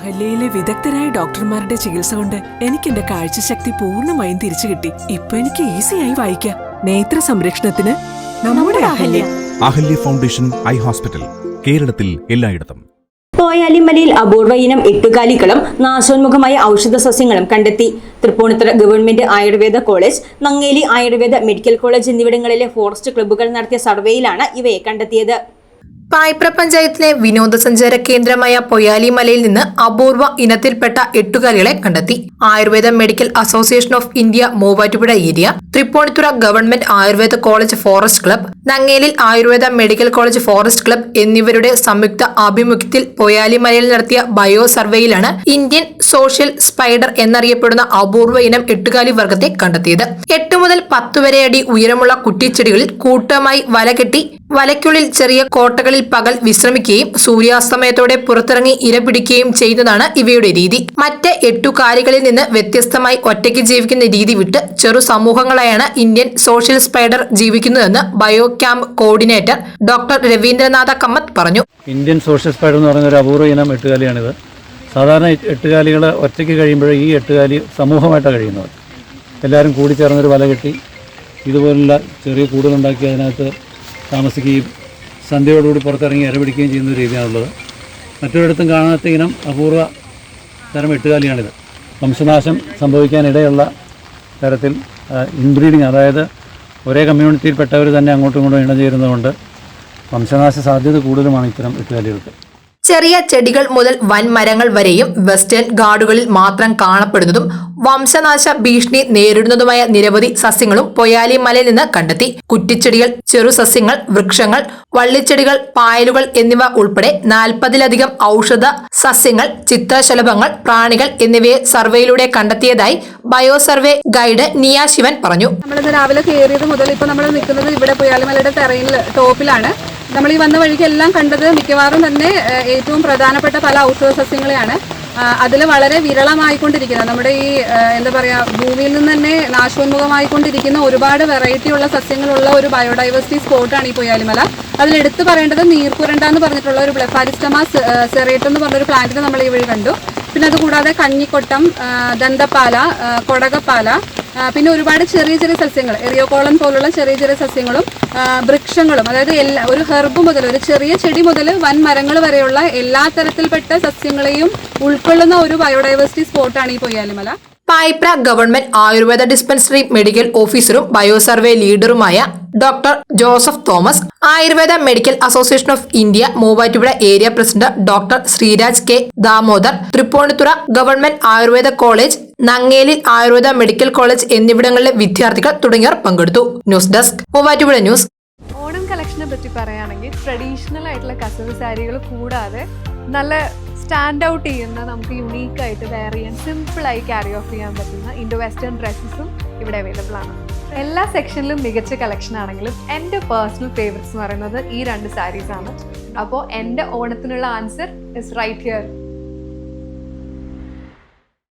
അഹല്യയിലെ വിദഗ്ധരായ ഡോക്ടർമാരുടെ ചികിത്സ കൊണ്ട് എനിക്ക് എന്റെ കാഴ്ചശക്തി പൂർണമായും തിരിച്ചു കിട്ടി. ഇപ്പൊ എനിക്ക് ഈസിയായി വായിക്കാം. നേത്ര സംരക്ഷണത്തിന് നമ്മുടെ Ahalya. Ahalya. Foundation eye hospital കേരളത്തിൽ എല്ലായിടത്തും. പോയാലിമലയിൽ അപൂർവ ഇനം എട്ടുകാലികളും നാശോന്മുഖമായ ഔഷധ സസ്യങ്ങളും കണ്ടെത്തി. Thrippunithura government Ayurveda college Nangeli Ayurveda medical college എന്നിവിടങ്ങളിലെ ഫോറസ്റ്റ് ക്ലബ്ബുകൾ നടത്തിയ സർവേയിലാണ് ഇവയെ കണ്ടെത്തിയത്. പായ്പ്ര പഞ്ചായത്തിലെ വിനോദസഞ്ചാര കേന്ദ്രമായ പൊയാലിമലയിൽ നിന്ന് അപൂർവ ഇനത്തിൽപ്പെട്ട എട്ടുകാലികളെ കണ്ടെത്തി. Ayurveda medical association of India Muvattupuzha area Tripunithura government Ayurveda college forest club നങ്ങേലിൽ Ayurveda medical college forest club എന്നിവരുടെ സംയുക്ത ആഭിമുഖ്യത്തിൽ പൊയാലിമലയിൽ നടത്തിയ ബയോ സർവേയിലാണ് ഇന്ത്യൻ സോഷ്യൽ സ്പൈഡർ എന്നറിയപ്പെടുന്ന അപൂർവ ഇനം എട്ടുകാലി വർഗത്തെ കണ്ടെത്തിയത്. എട്ട് മുതൽ പത്ത് വരെ അടി ഉയരമുള്ള കുറ്റിച്ചെടികളിൽ കൂട്ടമായി വലകെട്ടി വലയ്ക്കുള്ളിൽ ചെറിയ കോട്ടകളിൽ പകൽ വിശ്രമിക്കുകയും സൂര്യാസ്തമയത്തോടെ പുറത്തിറങ്ങി ഇര പിടിക്കുകയും ചെയ്യുന്നതാണ് ഇവയുടെ രീതി. മറ്റ് എട്ടുകാലികളിൽ നിന്ന് വ്യത്യസ്തമായി ഒറ്റയ്ക്ക് ജീവിക്കുന്ന രീതി വിട്ട് ചെറു സമൂഹങ്ങളായാണ് Indian social spider ജീവിക്കുന്നതെന്ന് bio camp coordinator doctor Raveendranatha Kamath പറഞ്ഞു. ഇന്ത്യൻ സോഷ്യൽ സ്പൈഡർ എന്ന് പറയുന്ന ഒരു അപൂർവ ഇനം എട്ടുകാലിയാണിത്. സാധാരണ എട്ടുകാലികൾ ഒറ്റയ്ക്ക് കഴിയുമ്പോൾ ഈ എട്ടുകാലി സമൂഹമായിട്ടാണ് കഴിയുന്നത്. എല്ലാവരും കൂടി ചേർന്നൊരു വല കെട്ടി ഇതുപോലുള്ള ചെറിയ കൂടുകളുണ്ടാക്കി അതിനകത്ത് താമസിക്കുകയും സന്ധ്യയോടുകൂടി പുറത്തിറങ്ങി ഇരപിടിക്കുകയും ചെയ്യുന്ന രീതിയാണുള്ളത്. മറ്റൊരിടത്തും കാണാത്ത ഇനം അപൂർവ തരം എട്ടുകാലിയാണിത്. വംശനാശം സംഭവിക്കാനിടയുള്ള തരത്തിൽ ഇൻബ്രീഡിങ് അതായത് ഒരേ കമ്മ്യൂണിറ്റിയിൽപ്പെട്ടവർ തന്നെ അങ്ങോട്ടും ഇങ്ങോട്ടും ഇണചേരുന്നതുകൊണ്ട് വംശനാശ സാധ്യത കൂടുതലുമാണ് ഇത്തരം എട്ടുകാലികൾക്ക്. ചെറിയ ചെടികൾ മുതൽ വൻ മരങ്ങൾ വരെയും വെസ്റ്റേൺ ഗാർഡുകളിൽ മാത്രം കാണപ്പെടുന്നതും വംശനാശ ഭീഷണി നേരിടുന്നതുമായ നിരവധി സസ്യങ്ങളും പൊയാലി മലയിൽ നിന്ന് കണ്ടെത്തി. കുറ്റിച്ചെടികൾ ചെറു സസ്യങ്ങൾ വൃക്ഷങ്ങൾ വള്ളിച്ചെടികൾ പായലുകൾ എന്നിവ ഉൾപ്പെടെ നാൽപ്പതിലധികം ഔഷധ സസ്യങ്ങൾ ചിത്രശലഭങ്ങൾ പ്രാണികൾ എന്നിവയെ സർവേയിലൂടെ കണ്ടെത്തിയതായി ബയോ സർവേ ഗൈഡ് നിയ ശിവൻ പറഞ്ഞു. നമ്മൾ രാവിലെ കയറിയത് മുതൽ ഇപ്പൊ നമ്മൾ നിൽക്കുന്നത് ഇവിടെ പുയാലിമലയുടെ തെറയിൽ ടോപ്പിലാണ്. നമ്മൾ ഈ വന്ന വഴിക്ക് എല്ലാം കണ്ടത് മിക്കവാറും തന്നെ ഏറ്റവും പ്രധാനപ്പെട്ട പല ഔഷധ സസ്യങ്ങളെയാണ് അതിൽ വളരെ വിരളമായിക്കൊണ്ടിരിക്കുന്നത്. നമ്മുടെ ഈ എന്താ പറയുക ഭൂമിയിൽ നിന്ന് തന്നെ നാശോന്മുഖമായിക്കൊണ്ടിരിക്കുന്ന ഒരുപാട് വെറൈറ്റി ഉള്ള സസ്യങ്ങളുള്ള ഒരു ബയോഡൈവേഴ്സിറ്റി സ്പോട്ടാണ് ഈ പൊയ്യാലിമല അതിൽ എടുത്തു പറയേണ്ടത് നീർക്കുരണ്ട എന്ന് പറഞ്ഞിട്ടുള്ള ഒരു ബ്ലെഫാരിസ്റ്റമ സെറേറ്റ് എന്ന് പറഞ്ഞൊരു പ്ലാന്റിനെ നമ്മൾ ഈ വഴി കണ്ടു. പിന്നെ അതുകൂടാതെ കഞ്ഞിക്കൊട്ടം ദന്തപ്പാല കൊടകപ്പാല പിന്നെ ഒരുപാട് ചെറിയ ചെറിയ സസ്യങ്ങൾ എറിയോകോളം പോലുള്ള ചെറിയ ചെറിയ സസ്യങ്ങളും വൃക്ഷങ്ങളും അതായത് എല്ലാ ഒരു ഹെർബ് മുതൽ ഒരു ചെറിയ ചെടി മുതൽ വൻ മരങ്ങൾ വരെയുള്ള എല്ലാ തരത്തിൽപ്പെട്ട സസ്യങ്ങളെയും ഉൾക്കൊള്ളുന്ന ഒരു ബയോഡൈവേഴ്സിറ്റി സ്പോട്ടാണ് ഈ Poyyalimala. Payipra government Ayurveda dispensary medical ഓഫീസറും ബയോസർവേ ലീഡറുമായ doctor Joseph Thomas Ayurveda medical association of India Muvattupuzha area president doctor Sreeraj K Damodar Thrippunithura government Ayurveda college നങ്ങേലിൽ Ayurveda medical college എന്നിവിടങ്ങളിലെ വിദ്യാർത്ഥികൾ തുടങ്ങിയവർ പങ്കെടുത്തു. News desk Muvattupuzha news. Onam കളക്ഷനെ പറ്റി പറയുകയാണെങ്കിൽ traditional ആയിട്ടുള്ള കസവ് സാരികൾ കൂടാതെ നല്ല സ്റ്റാൻഡ് ഔട്ട് ചെയ്യുന്ന നമുക്ക് യുണീക്ക് ആയിട്ട് വെയർ ചെയ്യാൻ സിമ്പിളായി ക്യാരി ഓഫ് ചെയ്യാൻ പറ്റുന്ന ഇൻഡോ വെസ്റ്റേൺ ഡ്രസ്സസും ഇവിടെ അവൈലബിൾ ആണ്. എല്ലാ സെക്ഷനിലും മികച്ച കളക്ഷൻ ആണെങ്കിലും എന്റെ പേഴ്സണൽ ഫേവറേറ്റ്സ് എന്ന് പറയുന്നത് ഈ രണ്ട് സാരീസ് ആണ്. അപ്പോൾ എന്റെ ഓണത്തിനുള്ള ആൻസർ ഇസ് റൈറ്റ് ഹിയർ